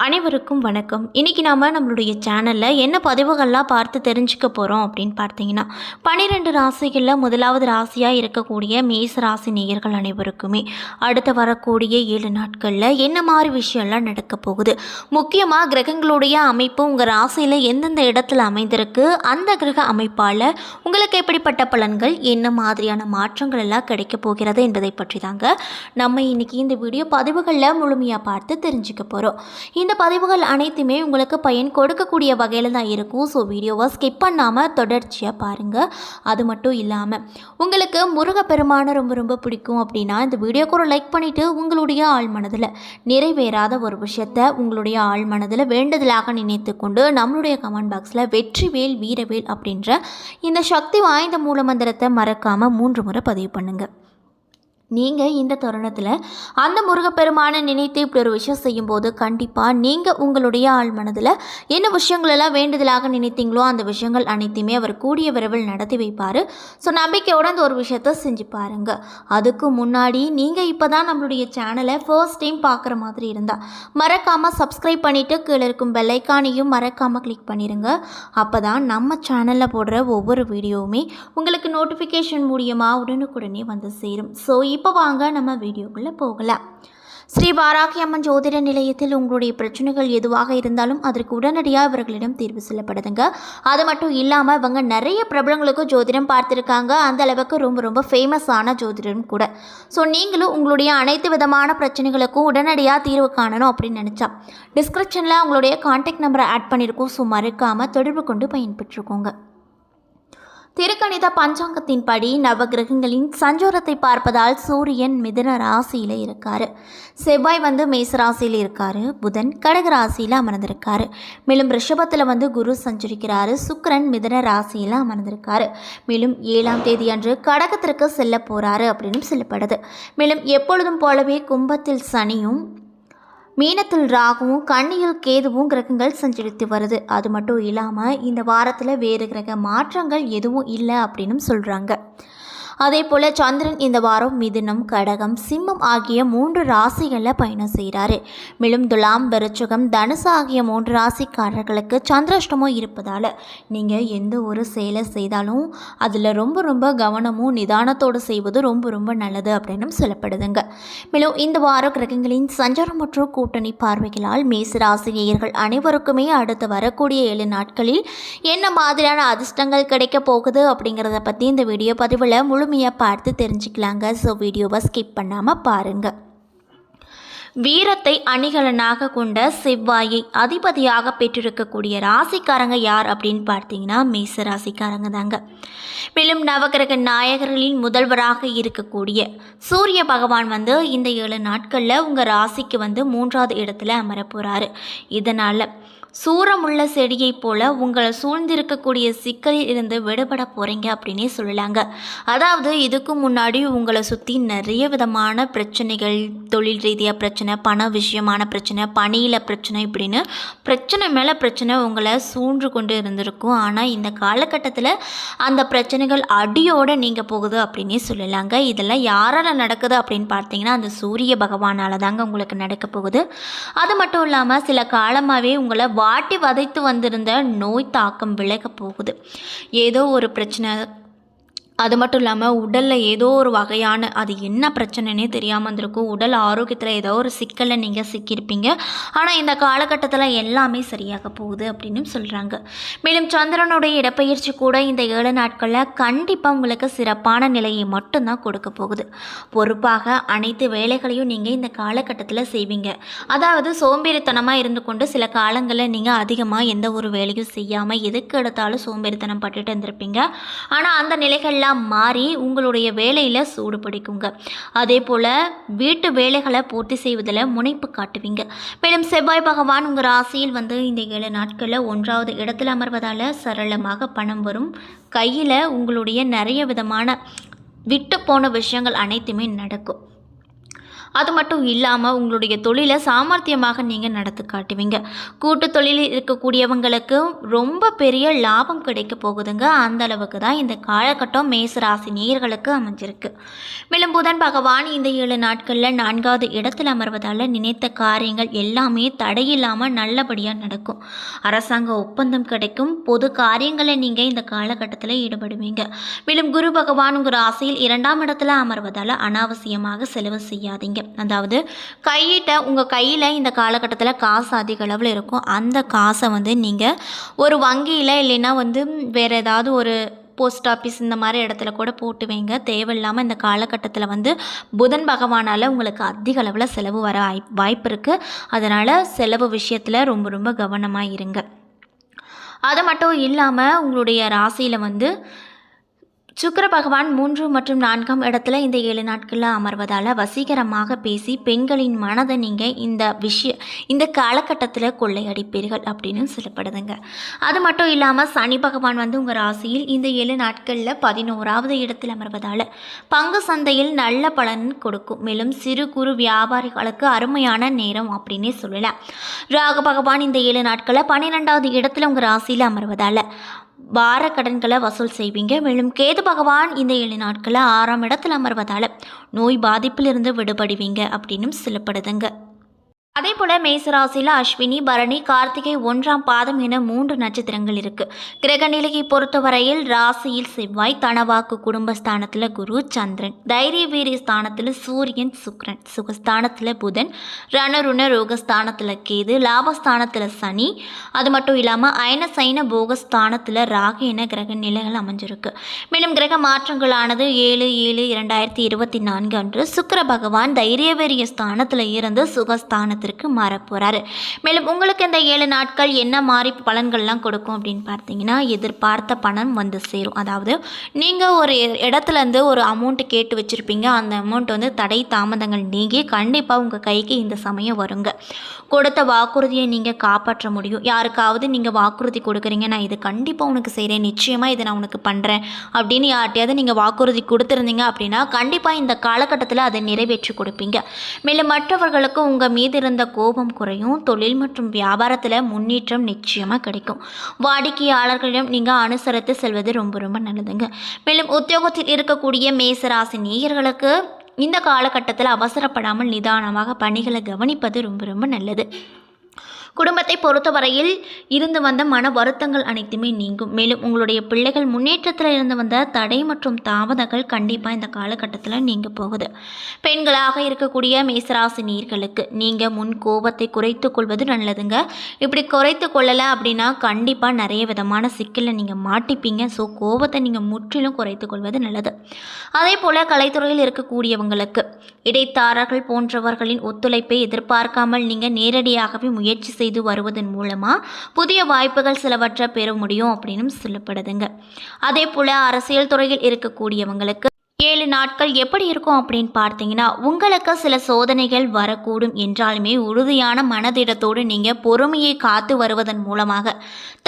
அனைவருக்கும் வணக்கம். இன்றைக்கி நாம் நம்மளுடைய சேனலில் என்ன பதிவுகள்லாம் பார்த்து தெரிஞ்சுக்க போகிறோம் அப்படின்னு பார்த்தீங்கன்னா பன்னிரெண்டு ராசிகளில் முதலாவது ராசியாக இருக்கக்கூடிய மேச ராசி நேயர்கள் அனைவருக்குமே அடுத்து வரக்கூடிய ஏழு நாட்களில் என்ன மாதிரி விஷயம்லாம் நடக்க போகுது? முக்கியமாக கிரகங்களுடைய அமைப்பு உங்கள் ராசியில் எந்தெந்த இடத்துல அமைந்திருக்கு? அந்த கிரக அமைப்பால் உங்களுக்கு எப்படிப்பட்ட பலன்கள் என்ன மாதிரியான மாற்றங்கள் எல்லாம் கிடைக்க போகிறது என்பதை பற்றி தாங்க நம்ம இன்னைக்கு இந்த வீடியோ பதிவுகளில் முழுமையாக பார்த்து தெரிஞ்சுக்க போகிறோம் இந்த பதிவுகள் அனைத்துமே உங்களுக்கு பயன் கொடுக்கக்கூடிய வகையில் தான் இருக்கும். ஸோ வீடியோவை ஸ்கிப் பண்ணாமல் தொடர்ச்சியாக பாருங்கள் அது மட்டும் இல்லாமல் உங்களுக்கு முருகப்பெருமானை ரொம்ப ரொம்ப பிடிக்கும் அப்படின்னா இந்த வீடியோக்கு ஒரு லைக் பண்ணிவிட்டு உங்களுடைய ஆள் மனதில் நிறைவேறாத ஒரு விஷயத்தை உங்களுடைய ஆள் மனதில் வேண்டுதலாக நினைத்து கொண்டு நம்மளுடைய கமெண்ட் பாக்ஸில் வெற்றிவேல் வீரவேல் அப்படின்ற இந்த சக்தி வாய்ந்த மூலமந்திரத்தை மறக்காமல் மூன்று முறை பதிவு பண்ணுங்கள் நீங்கள் இந்த தருணத்தில் அந்த முருகப்பெருமானை நினைத்து இப்படி ஒரு விஷயம் செய்யும்போது கண்டிப்பாக நீங்கள் உங்களுடைய ஆள் மனதில் என்ன விஷயங்களெல்லாம் வேண்டுதலாக நினைத்தீங்களோ அந்த விஷயங்கள் அனைத்தையுமே அவர் கூடிய விரைவில் நடத்தி வைப்பார். ஸோ நம்பிக்கையோடு அந்த ஒரு விஷயத்த செஞ்சு பாருங்கள் அதுக்கு முன்னாடி நீங்கள் இப்போ தான் நம்மளுடைய சேனலை ஃபர்ஸ்ட் டைம் பார்க்குற மாதிரி இருந்தால் மறக்காமல் சப்ஸ்கிரைப் பண்ணிவிட்டு கீழே இருக்கும் பெல்லைக்கானையும் மறக்காமல் கிளிக் பண்ணிடுங்க அப்போ தான் நம்ம சேனலில் போடுற ஒவ்வொரு வீடியோவுமே உங்களுக்கு நோட்டிஃபிகேஷன் மூலியமாக உடனுக்குடனே வந்து சேரும். ஸோ இப்போ வாங்க நம்ம வீடியோக்குள்ளே போகலாம். ஸ்ரீ வாராகி அம்மன் ஜோதிட நிலையத்தில் உங்களுடைய பிரச்சனைகள் எதுவாக இருந்தாலும் அதற்கு உடனடியாக இவர்களிடம் தீர்வு செல்லப்படுதுங்க. அது மட்டும் இல்லாமல் இவங்க நிறைய பிரபலங்களுக்கு ஜோதிடம் பார்த்துருக்காங்க. அந்த அளவுக்கு ரொம்ப ரொம்ப ஃபேமஸான ஜோதிடம் கூட. ஸோ நீங்களும் உங்களுடைய அனைத்து விதமான பிரச்சனைகளுக்கும் உடனடியாக தீர்வு காணணும் அப்படின்னு நினச்சா. டிஸ்கிரிப்ஷனில் உங்களுடைய காண்டாக்ட் நம்பரை ஆட் பண்ணியிருக்கோம் ஸோ மறக்காமல் தொடர்பு கொண்டு பயன்பெற்றுக்கோங்க. திருக்கணித பஞ்சாங்கத்தின்படி நவகிரகங்களின் சஞ்சோரத்தை பார்ப்பதால் சூரியன் மிதுன ராசியில் இருக்காரு. செவ்வாய் வந்து மேச ராசியில் இருக்காரு. புதன் கடக ராசியில் அமர்ந்திருக்காரு. மேலும் ரிஷபத்தில் வந்து குரு சஞ்சரிக்கிறாரு. சுக்கரன் மிதன ராசியில் அமர்ந்திருக்காரு. மேலும் ஏழாம் தேதி அன்று கடகத்திற்கு செல்ல போகிறாரு அப்படின்னு சொல்லப்படுது. மேலும் எப்பொழுதும் போலவே கும்பத்தில் சனியும் மீனத்தில் ராகுவும் கண்ணியில் கேதுவும் கிரகங்கள் சஞ்சரித்து வருது. அது மட்டும் இல்லாமல் இந்த வாரத்தில் வேறு கிரக மாற்றங்கள் எதுவும் இல்லை அப்படின்னு சொல்கிறாங்க அதே போல் சந்திரன் இந்த வாரம் மிதுனம் கடகம் சிம்மம் ஆகிய மூன்று ராசிகளில் பயணம் செய்கிறாரு மேலும் துலாம் விருச்சகம் தனுசு ஆகிய மூன்று ராசிக்காரர்களுக்கு சந்திராஷ்டமும் இருப்பதால் நீங்கள் எந்த ஒரு செயலை செய்தாலும் அதில் ரொம்ப ரொம்ப கவனமும் நிதானத்தோடு செய்வது ரொம்ப ரொம்ப நல்லது அப்படின்னு சொல்லப்படுதுங்க. மேலும் இந்த வார கிரகங்களின் சஞ்சாரம் மற்றும் கூட்டணி பார்வைகளால் மேசராசினியர்கள் அனைவருக்குமே அடுத்து வரக்கூடிய ஏழு நாட்களில் என்ன மாதிரியான அதிர்ஷ்டங்கள் கிடைக்க போகுது அப்படிங்கிறத பற்றி இந்த வீடியோ பதிவில் முழு முழுமையாக பார்த்து தெரிஞ்சுக்கலாங்க. ஸோ வீடியோவை ஸ்கிப் பண்ணாமல் பாருங்கள் வீரத்தை அணிகலனாக கொண்ட செவ்வாயை அதிபதியாக பெற்றிருக்கக்கூடிய ராசிக்காரங்க யார் அப்படின்னு பார்த்தீங்கன்னா மேச ராசிக்காரங்க தாங்க. மேலும் நவகிரக நாயகர்களின் முதல்வராக இருக்கக்கூடிய சூரிய பகவான் வந்து இந்த ஏழு நாட்களில் உங்கள் ராசிக்கு வந்து மூன்றாவது இடத்துல அமரப்போகிறாரு இதனால் சூரமுள்ள செடியைப் போல உங்களை சூழ்ந்திருக்கக்கூடிய சிக்கலில் இருந்து விடுபட போகிறீங்க அப்படின்னே சொல்லலாங்க. அதாவது இதுக்கு முன்னாடி உங்களை சுற்றி நிறைய விதமான பிரச்சனைகள் தொழில் ரீதியாக பிரச்சனை பண விஷயமான பிரச்சனை பணியில் பிரச்சனை இப்படின்னு பிரச்சனை மேலே பிரச்சனை உங்களை சூழ்ந்து கொண்டு இருந்திருக்கும். ஆனால் இந்த காலகட்டத்தில் அந்த பிரச்சனைகள் அடியோடு நீங்கள் போகுது அப்படின்னே சொல்லலாங்க. இதெல்லாம் யாரால் நடக்குது அப்படின்னு பார்த்தீங்கன்னா அந்த சூரிய பகவானால் தாங்க உங்களுக்கு நடக்க போகுது. அது மட்டும் இல்லாமல் சில காலமாகவே உங்களை வாட்டி வதைத்து வந்திருந்த நோய் தாக்கம் விலக போகுது. ஏதோ ஒரு பிரச்சனை அது மட்டும் இல்லாமல் உடலில் ஏதோ ஒரு வகையான அது என்ன பிரச்சனைனே தெரியாமல் இருந்திருக்கும் உடல் ஆரோக்கியத்தில் ஏதோ ஒரு சிக்கலில் நீங்கள் சிக்கியிருப்பீங்க. ஆனால் இந்த காலகட்டத்தில் எல்லாமே சரியாக போகுது அப்படின்னு சொல்கிறாங்க மேலும் சந்திரனுடைய இடப்பெயர்ச்சி கூட இந்த ஏழு நாட்களில் கண்டிப்பாக உங்களுக்கு சிறப்பான நிலையை மட்டும்தான் கொடுக்க போகுது. பொறுப்பாக அனைத்து வேலைகளையும் நீங்கள் இந்த காலகட்டத்தில் செய்வீங்க. அதாவது சோம்பேறித்தனமாக இருந்து கொண்டு சில காலங்களில் நீங்கள் அதிகமாக எந்த ஒரு வேலையும் செய்யாமல் எதுக்கு எடுத்தாலும் சோம்பேறித்தனம் பட்டுட்டு இருந்திருப்பீங்க. ஆனால் அந்த நிலைகளில் எல்லாம் மாறி உங்களுடைய வேலையில் சூடு பிடிக்குங்க. அதே போல் வீட்டு வேலைகளை பூர்த்தி செய்வதில் முனைப்பு காட்டுவீங்க. மேலும் செவ்வாய் பகவான் உங்கள் ராசியில் வந்து இந்த ஏழு நாட்களில் ஒன்றாவது இடத்துல அமர்வதால் சரளமாக பணம் வரும். கையில் உங்களுடைய நிறைய விதமான விட்டு போன விஷயங்கள் அனைத்துமே நடக்கும். அது மட்டும் இல்லாமல் உங்களுடைய தொழிலை சாமர்த்தியமாக நீங்கள் நடத்து காட்டுவீங்க. கூட்டு தொழிலில் இருக்கக்கூடியவங்களுக்கு ரொம்ப பெரிய லாபம் கிடைக்க போகுதுங்க. அந்த அளவுக்கு தான் இந்த காலகட்டம் மேசராசி நேயர்களுக்கு அமைஞ்சிருக்கு. மேலும் புதன் பகவான் இந்த ஏழு நாட்களில் நான்காவது இடத்தில் அமர்வதால் நினைத்த காரியங்கள் எல்லாமே தடையில்லாமல் நல்லபடியாக நடக்கும். அரசாங்க ஒப்பந்தம் கிடைக்கும். பொது காரியங்களை நீங்கள் இந்த காலகட்டத்தில் ஈடுபடுவீங்க. மேலும் குரு பகவான் உங்கள் ராசியில் இரண்டாம் இடத்துல அமர்வதால் அனாவசியமாக செலவு செய்யாதீங்க. அதாவது கையிட்ட உங்கள் கையில் இந்த காலகட்டத்தில் காசு அதிக அளவில் இருக்கும். அந்த காசை வந்து நீங்கள் ஒரு வங்கியில் இல்லைன்னா வந்து வேறு ஏதாவது ஒரு போஸ்ட் ஆஃபீஸ் இந்த மாதிரி இடத்துல கூட போட்டு வைங்க. தேவையில்லாமல் இந்த காலகட்டத்தில் வந்து புதன் பகவானால் உங்களுக்கு அதிக அளவில் செலவு வர வாய்- வாய்ப்பு இருக்குது அதனால் செலவு விஷயத்தில் ரொம்ப ரொம்ப கவனமாக இருங்க. அது மட்டும் இல்லாமல் உங்களுடைய ராசியில் வந்து சுக்கர பகவான் மூன்று மற்றும் நான்காம் இடத்துல இந்த ஏழு நாட்களில் அமர்வதால் வசீகரமாக பேசி பெண்களின் மனதை நீங்கள் இந்த விஷய இந்த காலகட்டத்தில் கொள்ளையடிப்பீர்கள் அப்படின்னு சொல்லப்படுதுங்க. அது மட்டும் இல்லாமல் சனி பகவான் வந்து உங்கள் ராசியில் இந்த ஏழு நாட்களில் பதினோராவது இடத்தில் அமர்வதால் பங்கு சந்தையில் நல்ல பலன் கொடுக்கும். மேலும் சிறு குறு வியாபாரிகளுக்கு அருமையான நேரம் அப்படின்னே சொல்லலாம். ராகு பகவான் இந்த ஏழு நாட்களில் பன்னிரெண்டாவது இடத்துல உங்கள் ராசியில் அமர்வதால் வார கடன்களை வசூல் செய்வீங்க. மேலும் கேது பகவான் இந்த ஏழு நாட்களில் ஆறாம் இடத்தில் அமர்வதால் நோய் பாதிப்பிலிருந்து விடுபடுவீங்க அப்படின்னும் சொல்லப்படுதுங்க. அதே போல மேசராசியில் அஸ்வினி பரணி கார்த்திகை ஒன்றாம் பாதம் என மூன்று நட்சத்திரங்கள் இருக்கு. கிரக நிலையை பொறுத்தவரையில் ராசியில் செவ்வாய் தனவாக்கு குடும்பஸ்தானத்தில் குரு சந்திரன். தைரிய வீரிய ஸ்தானத்தில் சூரியன் சுக்ரன். சுகஸ்தானத்தில் புதன். ரணருண ரோகஸ்தானத்தில் கேது. லாபஸ்தானத்தில் சனி. அது மட்டும் இல்லாமல் அயன சைன போகஸ்தானத்தில் ராகு என கிரக நிலைகள் அமைஞ்சிருக்கு. மேலும் கிரக மாற்றங்களானது ஏழு ஏழு இரண்டாயிரத்தி இருபத்தி நான்கு அன்று சுக்கர பகவான் தைரியவரிய ஸ்தானத்தில் இருந்து சுகஸ்தானத்திற்கு மாற போகிறாரு மேலும் உங்களுக்கு இந்த ஏழு நாட்கள் என்ன மாதிரி பலன்கள்லாம் கொடுக்கும் அப்படின்னு பார்த்தீங்கன்னா எதிர்பார்த்த பணம் வந்து சேரும். அதாவது நீங்கள் ஒரு இடத்துலேருந்து ஒரு அமௌண்ட் கேட்டு வச்சுருப்பீங்க. அந்த அமௌண்ட் வந்து தடை தாமதங்கள் நீங்கி கண்டிப்பாக உங்கள் கைக்கு இந்த சமயம் வருங்க. கொடுத்த வாக்குறுதியை நீங்கள் காப்பாற்ற முடியும். யாருக்காவது நீங்கள் வாக்குறுதி கொடுக்குறீங்க. நான் இது கண்டிப்பாக உனக்கு செய்கிறேன் நிச்சயமாக இதை நான் உனக்கு பண்ணுறேன் அப்படின்னு யார்ட்டையாவது நீங்கள் வாக்குறுதி கொடுத்துருந்தீங்க அப்படின்னா கண்டிப்பாக இந்த காலகட்டத்தில் அதை நிறைவேற்றி கொடுப்பீங்க. மேலும் மற்றவர்களுக்கு உங்கள் மீது இருந்த கோபம் குறையும். தொழில் மற்றும் வியாபாரத்தில் முன்னேற்றம் நிச்சயமாக கிடைக்கும். வாடிக்கையாளர்களிடம் நீங்கள் அனுசரித்து செல்வது ரொம்ப ரொம்ப நல்லதுங்க. மேலும் உத்தியோகத்தில் இருக்கக்கூடிய மேசராசி நேயர்களுக்கு இந்த காலகட்டத்தில் அவசரப்படாமல் நிதானமாக பணிகளை கவனிப்பது ரொம்ப ரொம்ப நல்லது. குடும்பத்தை பொறுத்தவரையில் இருந்து வந்த மன வருத்தங்கள் அனைத்துமே நீங்கும். மேலும் உங்களுடைய பிள்ளைகள் முன்னேற்றத்தில் இருந்து வந்த தடை மற்றும் தாமதங்கள் கண்டிப்பாக இந்த காலகட்டத்தில் நீங்க போகுது. பெண்களாக இருக்கக்கூடிய மேசராசி நீர்களுக்கு நீங்கள் முன் கோபத்தை குறைத்து கொள்வது நல்லதுங்க. இப்படி குறைத்து கொள்ளலை அப்படின்னா கண்டிப்பாக நிறைய விதமான சிக்கலில் நீங்கள் மாட்டிப்பீங்க. ஸோ கோபத்தை நீங்கள் முற்றிலும் குறைத்து கொள்வது நல்லது. அதே போல் கலைத்துறையில் இருக்கக்கூடியவங்களுக்கு இடைத்தாரர்கள் போன்றவர்களின் ஒத்துழைப்பை எதிர்பார்க்காமல் நீங்கள் நேரடியாகவே முயற்சி செய்ய செய்து வருவதன் மூலமாக புதிய வாய்ப்புகள் சிலவற்றை பெற முடியும் அப்படின்னு சொல்லப்படுதுங்க. அதே போல் அரசியல் துறையில் இருக்கக்கூடியவங்களுக்கு ஏழு நாட்கள் எப்படி இருக்கும் அப்படின்னு பார்த்தீங்கன்னா உங்களுக்கு சில சோதனைகள் வரக்கூடும் என்றாலுமே உறுதியான மனதிடத்தோடு நீங்கள் பொறுமையை காத்து வருவதன் மூலமாக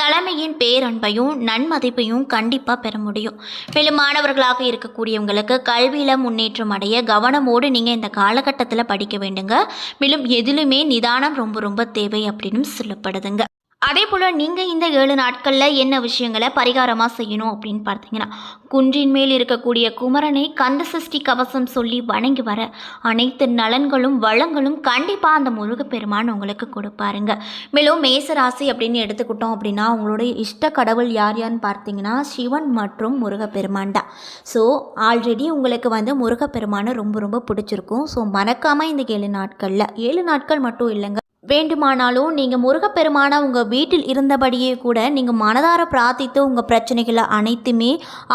தலைமையின் பேரன்பையும் நன்மதிப்பையும் கண்டிப்பாக பெற முடியும். மேலும் மாணவர்களாக இருக்கக்கூடியவங்களுக்கு கல்வியில் முன்னேற்றம் அடைய கவனமோடு நீங்கள் இந்த காலகட்டத்தில் படிக்க வேண்டுங்க. மேலும் எதிலுமே நிதானம் ரொம்ப ரொம்ப தேவை அப்படின்னு சொல்லப்படுதுங்க. அதே போல் நீங்கள் இந்த ஏழு நாட்களில் என்ன விஷயங்களை பரிகாரமாக செய்யணும் அப்படின்னு பார்த்தீங்கன்னா குன்றின் மேல் இருக்கக்கூடிய குமரனை கந்த சஷ்டி கவசம் சொல்லி வணங்கி வர அனைத்து நலன்களும் வளங்களும் கண்டிப்பாக அந்த முருகப்பெருமான் உங்களுக்கு கொடுப்பாருங்க. மேலும் மேசராசி அப்படின்னு எடுத்துக்கிட்டோம் அப்படின்னா உங்களுடைய இஷ்ட கடவுள் யார் யாருன்னு பார்த்தீங்கன்னா சிவன் மற்றும் முருகப்பெருமான் தான். ஸோ ஆல்ரெடி உங்களுக்கு வந்து முருகப்பெருமானை ரொம்ப ரொம்ப பிடிச்சிருக்கும். ஸோ மறக்காமல் இந்த ஏழு நாட்களில் ஏழு நாட்கள் மட்டும் இல்லைங்க வேண்டுமானாலும் நீங்கள் முருகப்பெருமானை உங்கள் வீட்டில் இருந்தபடியே கூட நீங்கள் மனதார பிரார்த்தித்து உங்கள் பிரச்சனைகளை அனைத்துமே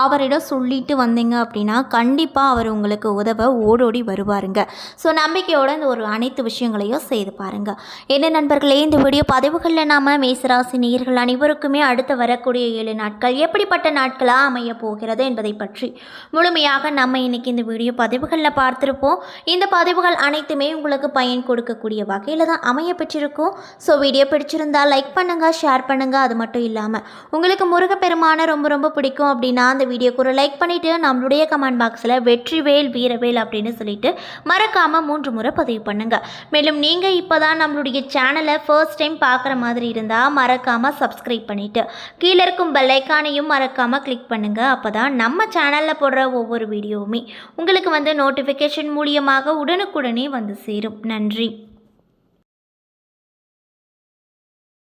அவரிடம் சொல்லிட்டு வந்தீங்க அப்படின்னா கண்டிப்பாக அவர் உங்களுக்கு உதவ ஓடோடி வருவாருங்க. ஸோ நம்பிக்கையோடு இந்த ஒரு அனைத்து விஷயங்களையும் செய்து பாருங்கள் என்ன நண்பர்களே இந்த வீடியோ பதிவுகளில் நாம் மேசராசி நேயர்கள் அனைவருக்குமே அடுத்து வரக்கூடிய ஏழு நாட்கள் எப்படிப்பட்ட நாட்களாக அமைய போகிறது என்பதை பற்றி முழுமையாக நம்ம இன்னைக்கு இந்த வீடியோ பதிவுகளில் பார்த்துருப்போம். இந்த பதிவுகள் அனைத்துமே உங்களுக்கு பயன் கொடுக்கக்கூடிய வகையில் தான் அமைய பெற்றிருக்கும் ஸோ வீடியோ பிடிச்சிருந்தால் லைக் பண்ணுங்கள் ஷேர் பண்ணுங்கள் அது மட்டும் இல்லாமல் உங்களுக்கு முருகப்பெருமானை ரொம்ப ரொம்ப பிடிக்கும் அப்படின்னா அந்த வீடியோக்கு ஒரு லைக் பண்ணிவிட்டு நம்மளுடைய கமெண்ட் பாக்ஸில் வெற்றிவேல் வீரவேல் அப்படின்னு சொல்லிட்டு மறக்காமல் மூன்று முறை பதிவு பண்ணுங்கள் மேலும் நீங்கள் இப்போ தான் நம்மளுடைய சேனலை ஃபர்ஸ்ட் டைம் பார்க்குற மாதிரி இருந்தால் மறக்காமல் சப்ஸ்கிரைப் பண்ணிவிட்டு கீழே இருக்கும் பெல்லைக்கானையும் மறக்காமல் கிளிக் பண்ணுங்கள் அப்போ தான் நம்ம சேனலில் போடுற ஒவ்வொரு வீடியோவுமே உங்களுக்கு வந்து நோட்டிஃபிகேஷன் மூலியமாக உடனுக்குடனே வந்து சேரும். நன்றி.